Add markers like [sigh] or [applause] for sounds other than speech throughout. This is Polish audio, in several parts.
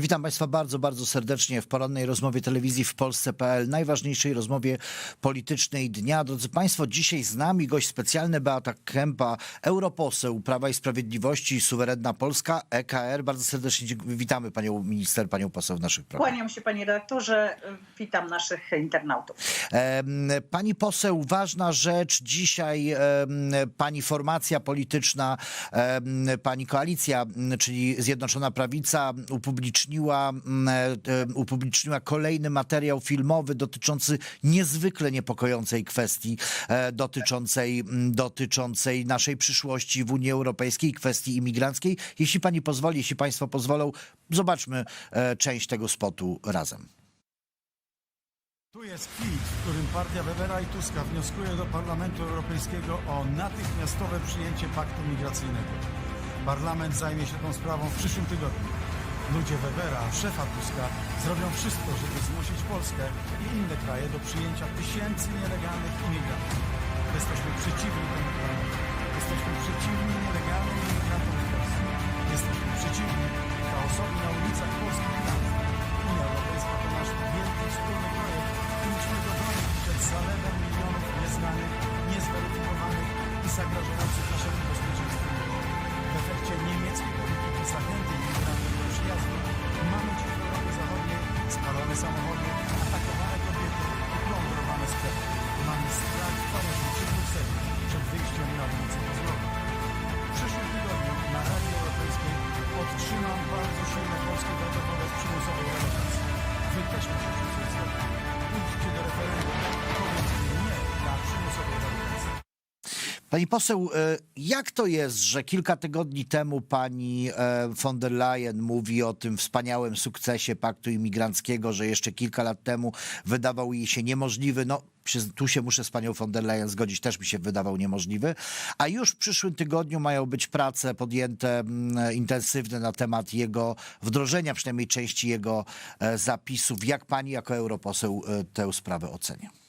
Witam Państwa bardzo, bardzo serdecznie w porannej rozmowie telewizji w Polsce.pl, najważniejszej rozmowie politycznej dnia. Drodzy Państwo, dzisiaj z nami gość specjalny Beata Kępa, europoseł Prawa i Sprawiedliwości, Suwerenna Polska, EKR. Bardzo serdecznie witamy Panią Minister, Panią poseł w naszych programach. Kłaniam się panie redaktorze, witam naszych internautów. Pani poseł, ważna rzecz. Dzisiaj pani formacja polityczna, pani koalicja, czyli Zjednoczona Prawica, upubliczniła, m, e, upubliczniła kolejny materiał filmowy dotyczący niezwykle niepokojącej kwestii e, dotyczącej, m, dotyczącej naszej przyszłości w Unii Europejskiej, kwestii imigranckiej. Jeśli pani pozwoli, jeśli państwo pozwolą, zobaczmy e, część tego spotu razem. Tu jest kwit, w którym partia Webera i Tuska wnioskuje do Parlamentu Europejskiego o natychmiastowe przyjęcie paktu migracyjnego. Parlament zajmie się tą sprawą w przyszłym tygodniu. Ludzie Webera, szefa Tuska, zrobią wszystko, żeby zmusić Polskę i inne kraje do przyjęcia tysięcy nielegalnych imigrantów. Jesteśmy przeciwni temu planu. Pani poseł, e, jak to jest, że kilka tygodni temu pani e, von der Leyen mówi o tym wspaniałym sukcesie paktu imigranckiego, że jeszcze kilka lat temu wydawał jej się niemożliwy, no tu się muszę z panią von der Leyen zgodzić, też mi się wydawał niemożliwy, a już w przyszłym tygodniu mają być prace podjęte intensywne na temat jego wdrożenia, przynajmniej części jego e, zapisów. Jak pani jako europoseł tę sprawę ocenia?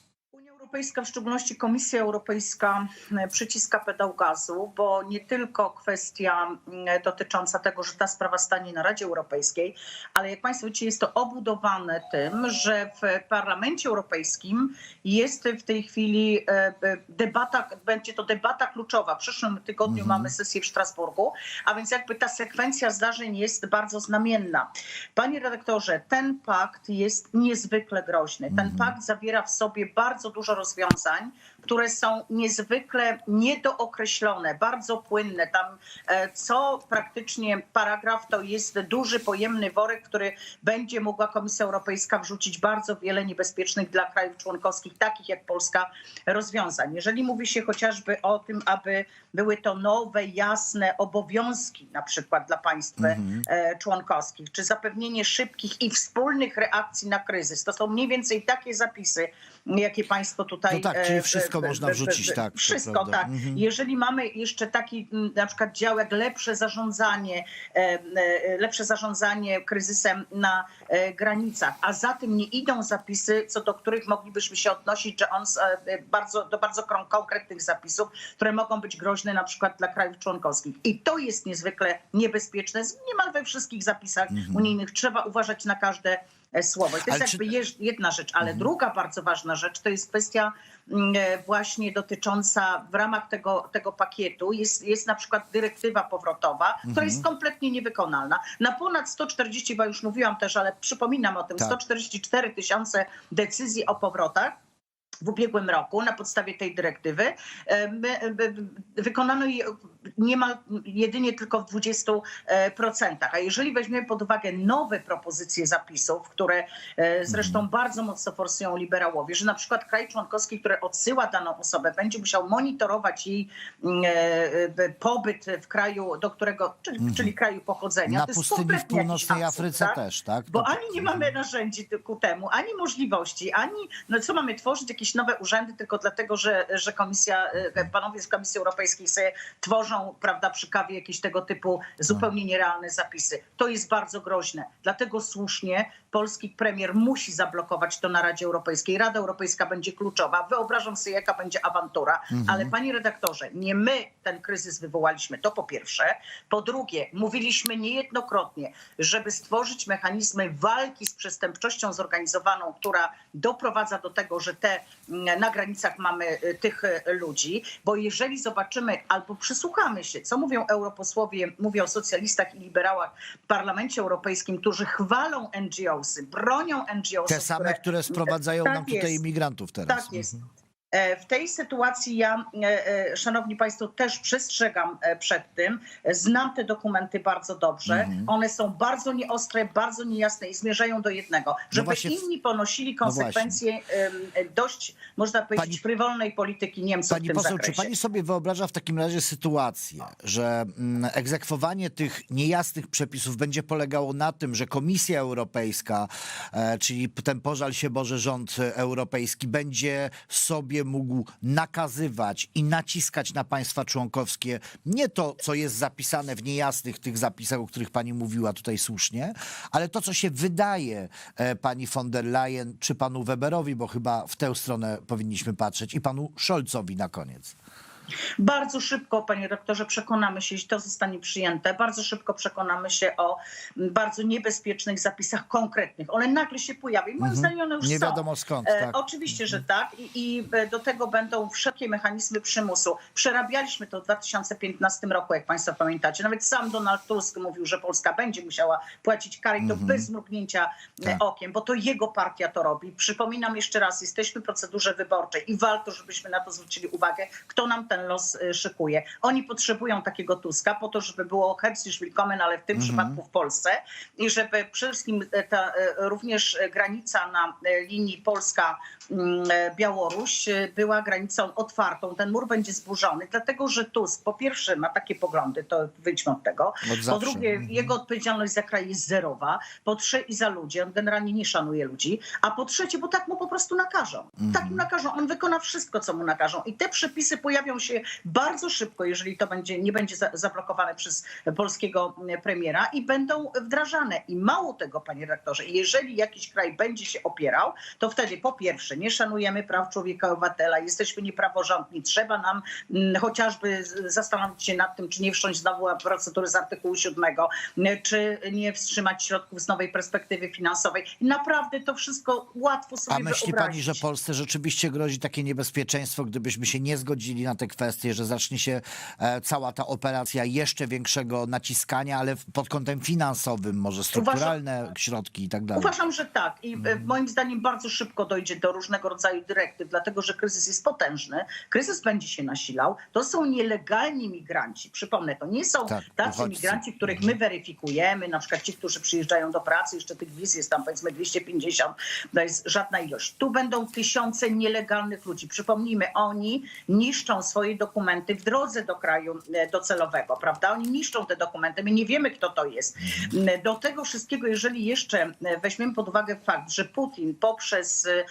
Europejska, w szczególności Komisja Europejska, e, przyciska pedał gazu, bo nie tylko kwestia mm, dotycząca tego, że ta sprawa stanie na Radzie Europejskiej, ale jak Państwo wiecie, jest to obudowane tym, że w Parlamencie Europejskim jest w tej chwili e, e, debata, będzie to debata kluczowa. W przyszłym tygodniu mamy sesję w Strasburgu, a więc jakby ta sekwencja zdarzeń jest bardzo znamienna. Panie redaktorze, ten pakt jest niezwykle groźny. Ten pakt zawiera w sobie bardzo dużo rozwiązań, które są niezwykle niedookreślone, bardzo płynne. Tam e, co praktycznie paragraf to jest duży, pojemny worek, który będzie mogła Komisja Europejska wrzucić bardzo wiele niebezpiecznych dla krajów członkowskich, takich jak Polska, rozwiązań. Jeżeli mówi się chociażby o tym, aby były to nowe, jasne obowiązki, na przykład dla państw e, członkowskich, czy zapewnienie szybkich i wspólnych reakcji na kryzys, to są mniej więcej takie zapisy, jakie państwo tutaj. No tak, czyli e, wszystko można wrzucić, tak, Wszystko, tak. Mhm. Jeżeli mamy jeszcze taki m, na przykład działek lepsze zarządzanie, e, lepsze zarządzanie kryzysem na e, granicach, a za tym nie idą zapisy, co do których moglibyśmy się odnosić, że on e, bardzo, do bardzo konkretnych zapisów, które mogą być groźne na przykład dla krajów członkowskich. I to jest niezwykle niebezpieczne. Niemal we wszystkich zapisach unijnych trzeba uważać na każde słowo. I to jest Ale czy- jakby jeż- jedna rzecz, ale druga bardzo ważna rzecz to jest kwestia mm, właśnie dotycząca w ramach tego, tego pakietu jest, jest na przykład dyrektywa powrotowa, która jest kompletnie niewykonalna. Na ponad 140, bo już mówiłam też, ale przypominam o tym, Tak. 144 tysiące decyzji o powrotach w ubiegłym roku na podstawie tej dyrektywy. e, e, Wykonano je niemal jedynie tylko w 20%. A jeżeli weźmiemy pod uwagę nowe propozycje zapisów, które e, zresztą bardzo mocno forsują liberałowie, że na przykład kraj członkowski, który odsyła daną osobę, będzie musiał monitorować jej mm, e, e, pobyt w kraju, do którego, czyli, czyli kraju pochodzenia. Na To jest pustyni w północnej Afryce tak? też, tak? Bo To- ani nie mamy narzędzi ku temu, ani możliwości, ani no co mamy tworzyć jakieś nowe urzędy tylko dlatego, że, że komisja, e, panowie z Komisji Europejskiej sobie tworzą, prawda, przy kawie jakieś tego typu zupełnie nierealne zapisy. To jest bardzo groźne. Dlatego słusznie polski premier musi zablokować to na Radzie Europejskiej. Rada Europejska będzie kluczowa. Wyobrażam sobie, jaka będzie awantura. Ale panie redaktorze, nie my ten kryzys wywołaliśmy, to po pierwsze. Po drugie, mówiliśmy niejednokrotnie, żeby stworzyć mechanizmy walki z przestępczością zorganizowaną, która doprowadza do tego, że te mm, na granicach mamy y, tych y, ludzi, bo jeżeli zobaczymy albo przysłuchamy się, co mówią europosłowie, mówię o socjalistach i liberałach w Parlamencie Europejskim, którzy chwalą NGOsy, bronią NGOsów. Te same, które sprowadzają Tak nam tutaj jest. imigrantów teraz. Tak jest. Mhm. E, W tej sytuacji ja, e, e, szanowni państwo, też przestrzegam przed tym. Znam te dokumenty bardzo dobrze. Mhm. One są bardzo nieostre, bardzo niejasne i zmierzają do jednego, żeby właśnie w- inni ponosili no konsekwencje em, dość, można powiedzieć, Pani- frywolnej polityki Niemców w Pani tym poseł, czy zakresie. pani sobie wyobraża w takim razie sytuację, że mm, egzekwowanie tych niejasnych przepisów będzie polegało na tym, że Komisja Europejska, czyli ten pożal się Boże rząd europejski, będzie sobie mógł nakazywać i naciskać na państwa członkowskie nie to, co jest zapisane w niejasnych tych zapisach, o których pani mówiła tutaj słusznie, ale to, co się wydaje e, pani von der Leyen czy panu Weberowi, bo chyba w tę stronę powinniśmy patrzeć i panu Scholzowi na koniec. Bardzo szybko, panie rektorze, przekonamy się, jeśli to zostanie przyjęte, bardzo szybko przekonamy się o bardzo niebezpiecznych zapisach konkretnych. One nagle się pojawią. Moim zdaniem one już Mhm. Nie są. wiadomo skąd, E, tak. Oczywiście, że tak. I, I e, do tego będą wszelkie mechanizmy przymusu. Przerabialiśmy to w 2015 roku, jak Państwo pamiętacie. Nawet sam Donald Tusk mówił, że Polska będzie musiała płacić kary to bez mrugnięcia e, Tak. okiem, bo to jego partia to robi. Przypominam jeszcze raz, jesteśmy w procedurze wyborczej i warto, żebyśmy na to zwrócili uwagę, kto nam ten los e, szykuje. Oni potrzebują takiego Tuska po to, żeby było herzlich willkommen, ale w tym przypadku w Polsce i żeby przede wszystkim e, ta, e, również granica na linii Polska-Białoruś była granicą otwartą. Ten mur będzie zburzony, dlatego że Tusk po pierwsze ma takie poglądy, to wyjdźmy od tego. Od Po drugie, Mhm. jego odpowiedzialność za kraj jest zerowa. Po trzecie, i za ludzi. On generalnie nie szanuje ludzi. A po trzecie, bo tak mu po prostu nakażą. Tak mu nakażą. On wykona wszystko, co mu nakażą. I te przepisy pojawią się bardzo szybko, jeżeli to będzie, nie będzie za- zablokowane przez polskiego mm, premiera i będą wdrażane. I mało tego, panie rektorze, jeżeli jakiś kraj będzie się opierał, to wtedy po pierwsze nie szanujemy praw człowieka obywatela, jesteśmy niepraworządni. Trzeba nam mm, chociażby zastanowić się nad tym, czy nie wszcząć znowu procedury z artykułu 7, czy nie wstrzymać środków z nowej perspektywy finansowej. I naprawdę to wszystko łatwo sobie A myśli wyobrazić. pani, że Polsce rzeczywiście grozi takie niebezpieczeństwo, gdybyśmy się nie zgodzili na te kwestie, że zacznie się e, cała ta operacja jeszcze większego naciskania, ale pod kątem finansowym, może strukturalne środki i tak dalej? Uważam, że tak. I Mhm. moim zdaniem bardzo szybko dojdzie do różnego rodzaju dyrektyw, dlatego że kryzys jest potężny. Kryzys będzie się nasilał. To są nielegalni migranci. Przypomnę, to nie są Tak, tacy uchodźcy. migranci, których my weryfikujemy, na przykład ci, którzy przyjeżdżają do pracy, jeszcze tych wiz jest tam powiedzmy 250, to jest żadna ilość. Tu będą tysiące nielegalnych ludzi. Przypomnijmy, oni niszczą swoje dokumenty w drodze do kraju e, docelowego, prawda? Oni niszczą te dokumenty. My nie wiemy, kto to jest. Do tego wszystkiego, jeżeli jeszcze e, weźmiemy pod uwagę fakt, że Putin poprzez e,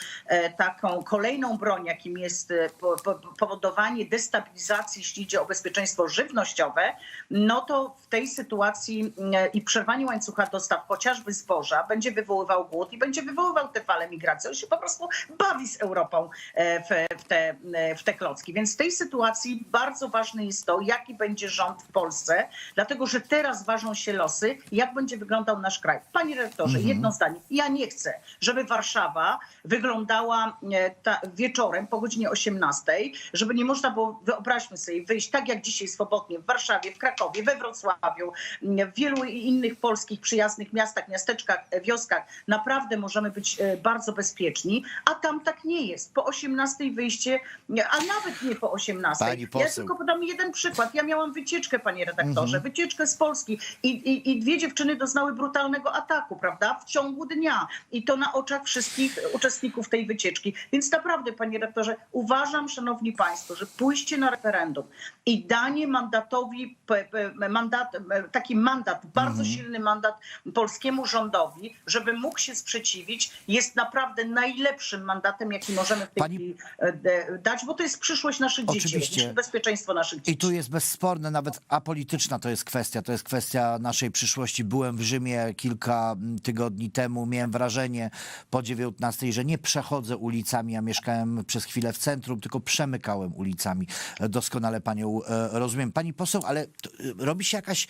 taką kolejną broń, jakim jest e, po- po- powodowanie destabilizacji, jeśli idzie o bezpieczeństwo żywnościowe, no to w tej sytuacji e, i przerwanie łańcucha dostaw chociażby zboża będzie wywoływał głód i będzie wywoływał te fale migracji. On się po prostu bawi z Europą e, w, te, e, w te klocki. Więc w tej sytuacji bardzo ważne jest to, jaki będzie rząd w Polsce, dlatego że teraz ważą się losy, jak będzie wyglądał nasz kraj. Panie rektorze, jedno zdanie. Ja nie chcę, żeby Warszawa wyglądała e, ta, wieczorem po godzinie 18, żeby nie można było, wyobraźmy sobie, wyjść tak jak dzisiaj swobodnie w Warszawie, w Krakowie, we Wrocławiu, w wielu innych polskich przyjaznych miastach, miasteczkach, e, wioskach. Naprawdę możemy być e, bardzo bezpieczni, a tam tak nie jest. Po 18 wyjście, a nawet nie po 18. Pani Ja poseł. tylko podam jeden przykład. Ja miałam wycieczkę, panie redaktorze, wycieczkę z Polski i, i, i dwie dziewczyny doznały brutalnego ataku, prawda, w ciągu dnia. I to na oczach wszystkich uczestników tej wycieczki. Wycieczki. Więc naprawdę, panie rektorze, uważam, szanowni państwo, że pójście na referendum i danie mandatowi, mandat, taki mandat, bardzo silny mandat polskiemu rządowi, żeby mógł się sprzeciwić, jest naprawdę najlepszym mandatem, jaki możemy w tej Pani- chwili e, dać, bo to jest przyszłość naszych dzieci, Oczywiście. również bezpieczeństwo naszych dzieci. I tu jest bezsporne, nawet apolityczna to jest kwestia. To jest kwestia naszej przyszłości. Byłem w Rzymie kilka tygodni temu. Miałem wrażenie po 19, że nie przechodzę ulicami. Ja mieszkałem przez chwilę w centrum, tylko przemykałem ulicami. Doskonale panią e, rozumiem. Pani poseł, ale e, robi się jakaś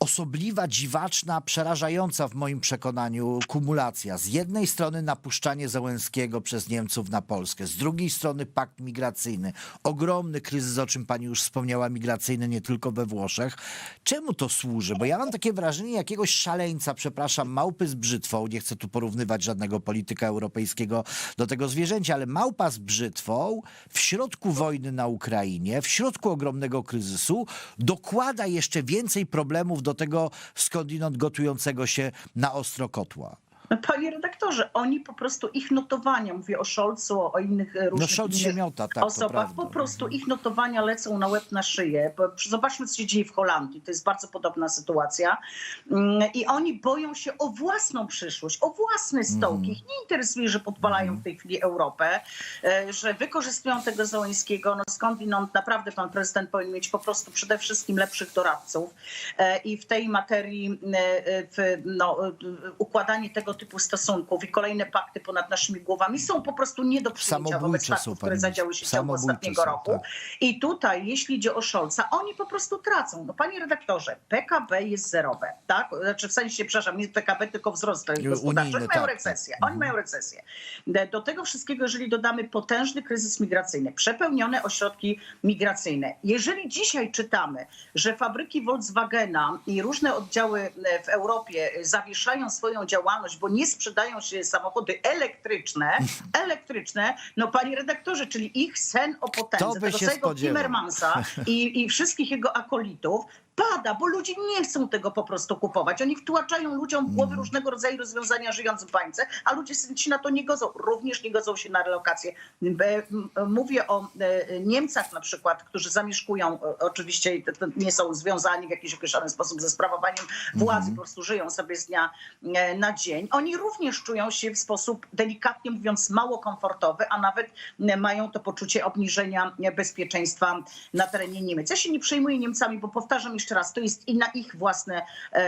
osobliwa, dziwaczna, przerażająca w moim przekonaniu kumulacja. Z jednej strony napuszczanie Załęskiego przez Niemców na Polskę, z drugiej strony pakt migracyjny. Ogromny kryzys, o czym pani już wspomniała, migracyjny nie tylko we Włoszech. Czemu to służy? Bo ja mam takie wrażenie jakiegoś szaleńca, przepraszam, małpy z brzytwą, nie chcę tu porównywać żadnego polityka europejskiego do tego zwierzęcia, ale małpa z brzytwą w środku wojny na Ukrainie, w środku ogromnego kryzysu, dokłada jeszcze więcej problemów do tego skądinąd gotującego się na ostro kotła. Panie redaktorze, oni po prostu ich notowania, mówię o Scholzu, o innych e, różnych Scholz się innych miota, tak, osobach, po prostu ich notowania lecą na łeb na szyję. Zobaczmy, co się dzieje w Holandii. To jest bardzo podobna sytuacja. Mm, I oni boją się o własną przyszłość, o własne stołki. Ich nie interesuje, że podpalają w tej chwili Europę, e, że wykorzystują tego Załęskiego. No skądinąd naprawdę pan prezydent powinien mieć po prostu przede wszystkim lepszych doradców. E, I w tej materii w, no, układanie tego typu stosunków i kolejne pakty ponad naszymi głowami są po prostu nie do przyjęcia wobec faktów, które zadziały się w ciągu ostatniego są, roku. tak. I tutaj, jeśli idzie o Scholza, oni po prostu tracą. No panie redaktorze, PKB jest zerowe, tak? Znaczy w sensie, przepraszam, nie PKB, tylko wzrost gospodarczy. Oni mają tak, recesję. tak. Oni mają recesję. Do tego wszystkiego, jeżeli dodamy potężny kryzys migracyjny, przepełnione ośrodki migracyjne. Jeżeli dzisiaj czytamy, że fabryki Volkswagena i różne oddziały w Europie zawieszają swoją działalność, bo nie sprzedają się samochody elektryczne, elektryczne, no panie redaktorze, czyli ich sen o Kto potędze, by tego się spodziewał? Timmermansa i, i wszystkich jego akolitów, pada, bo ludzie nie chcą tego po prostu kupować. Oni wtłaczają ludziom w głowy różnego rodzaju rozwiązania żyjąc w bańce, a ludzie się na to nie godzą. Również nie godzą się na relokację. Mówię o e, Niemcach na przykład, którzy zamieszkują, e, oczywiście nie są związani w jakiś określony sposób ze sprawowaniem władzy, po prostu żyją sobie z dnia e, na dzień. Oni również czują się w sposób delikatnie mówiąc mało komfortowy, a nawet mają to poczucie obniżenia bezpieczeństwa na terenie Niemiec. Ja się nie przejmuję Niemcami, bo powtarzam jeszcze raz, to jest i na ich własne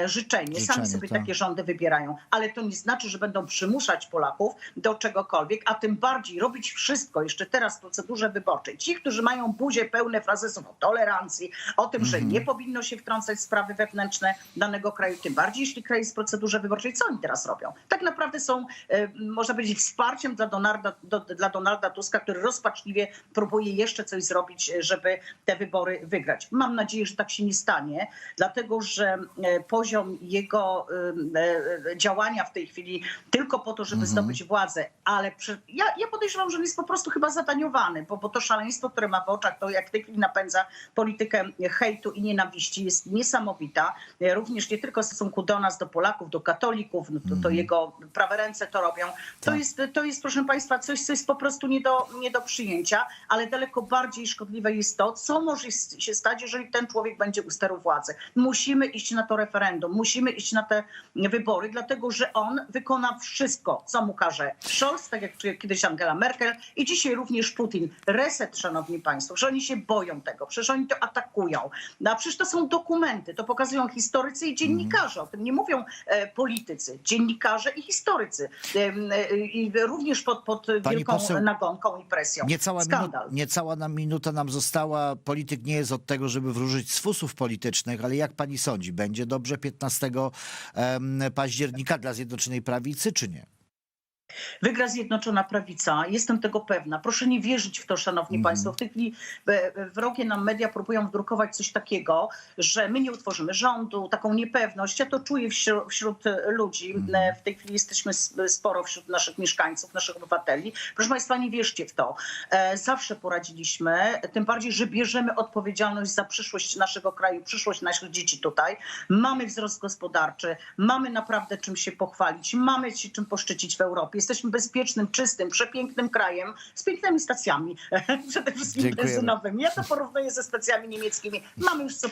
życzenie. Życzenie, Sami sobie tak. takie rządy wybierają, ale to nie znaczy, że będą przymuszać Polaków do czegokolwiek, a tym bardziej robić wszystko jeszcze teraz w procedurze wyborczej. Ci, którzy mają buzie pełne frazesów o tolerancji, o tym, że nie powinno się wtrącać w sprawy wewnętrzne danego kraju, tym bardziej jeśli kraj jest w procedurze wyborczej, co oni teraz robią? Tak naprawdę są, e, można powiedzieć, wsparciem dla Donalda, do, dla Donalda Tuska, który rozpaczliwie próbuje jeszcze coś zrobić, e, żeby te wybory wygrać. Mam nadzieję, że tak się nie stanie, dlatego że e, poziom jego e, e, działania w tej chwili tylko po to, żeby zdobyć władzę, ale przy, ja, ja podejrzewam, że on jest po prostu chyba zataniowany, bo, bo to szaleństwo, które ma w oczach, to jak w tej chwili napędza politykę hejtu i nienawiści jest niesamowita. Również nie tylko w stosunku do nas, do Polaków, do katolików, no to, to jego prawe ręce to robią. To, Tak. jest, to jest, proszę Państwa, coś, co jest po prostu nie do, nie do przyjęcia, ale daleko bardziej szkodliwe jest to, co może się stać, jeżeli ten człowiek będzie u steru władzy. Musimy iść na to referendum, musimy iść na te wybory, dlatego że on wykona wszystko, co mu każe Scholz, tak jak kiedyś Angela Merkel i dzisiaj również Putin. Reset, szanowni państwo, że oni się boją tego, przecież oni to atakują. No, a przecież to są dokumenty, to pokazują historycy i dziennikarze, o tym nie mówią e, politycy, dziennikarze i historycy. E, I również pod, pod wielką poseł, nagonką i presją. Niecała, Skandal. minu- niecała nam minuta nam została. Polityk nie jest od tego, żeby wróżyć z fusów politycznych, ale jak pani sądzi, będzie dobrze 15 em, października dla Zjednoczonej Prawicy, czy nie? Wygra Zjednoczona Prawica, jestem tego pewna. Proszę nie wierzyć w to, szanowni Mhm. państwo. W tej chwili wrogie nam media próbują wdrukować coś takiego, że my nie utworzymy rządu, taką niepewność. Ja to czuję wśród, wśród ludzi. E, W tej chwili jesteśmy sporo wśród naszych mieszkańców, naszych obywateli. Proszę państwa, nie wierzcie w to. E, Zawsze poradziliśmy, tym bardziej, że bierzemy odpowiedzialność za przyszłość naszego kraju, przyszłość naszych dzieci tutaj. Mamy wzrost gospodarczy, mamy naprawdę czym się pochwalić, mamy się czym poszczycić w Europie. Jesteśmy bezpiecznym, czystym, przepięknym krajem z pięknymi stacjami, [laughs] przede wszystkim Dziękujemy. benzynowymi. Ja to porównuję ze stacjami niemieckimi. Mamy już co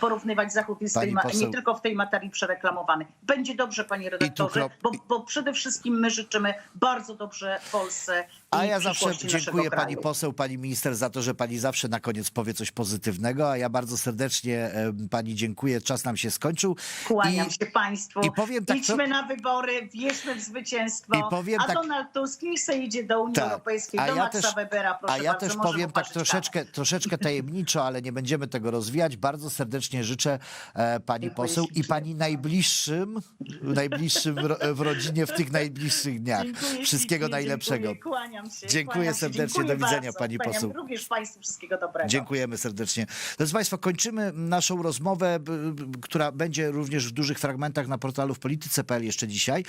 porównywać. Zachód jest tej nie tylko w tej materii przereklamowany. Będzie dobrze, panie redaktorze, bo, bo przede wszystkim my życzymy bardzo dobrze Polsce A ja zawsze dziękuję pani poseł, pani minister za to, że pani zawsze na koniec powie coś pozytywnego, a ja bardzo serdecznie e, pani dziękuję. Czas nam się skończył. Kłaniam I- się państwu. i powiem tak, Idźmy na wybory, wierzmy w zwycięstwo. I powiem a tak- Donald Tusk niech se idzie do Unii Tak. Europejskiej, A do ja Maxa też- Webera, proszę A ja bardzo. też powiem tak troszeczkę, troszeczkę tajemniczo, ale nie będziemy tego rozwijać. Bardzo serdecznie życzę e, pani Dziękuję poseł i pani najbliższym, najbliższym ro, w rodzinie w tych najbliższych dniach. Dziękuję Wszystkiego ślicznie, najlepszego. Dziękuję, kłaniam się. Dziękuję kłaniam się. serdecznie, Dziękuję do widzenia, bardzo. pani Kłaniam poseł. Również państwu wszystkiego dobrego. Dziękujemy serdecznie. Drodzy Państwo, kończymy naszą rozmowę, która będzie również w dużych fragmentach na portalu w polityce.pl jeszcze dzisiaj.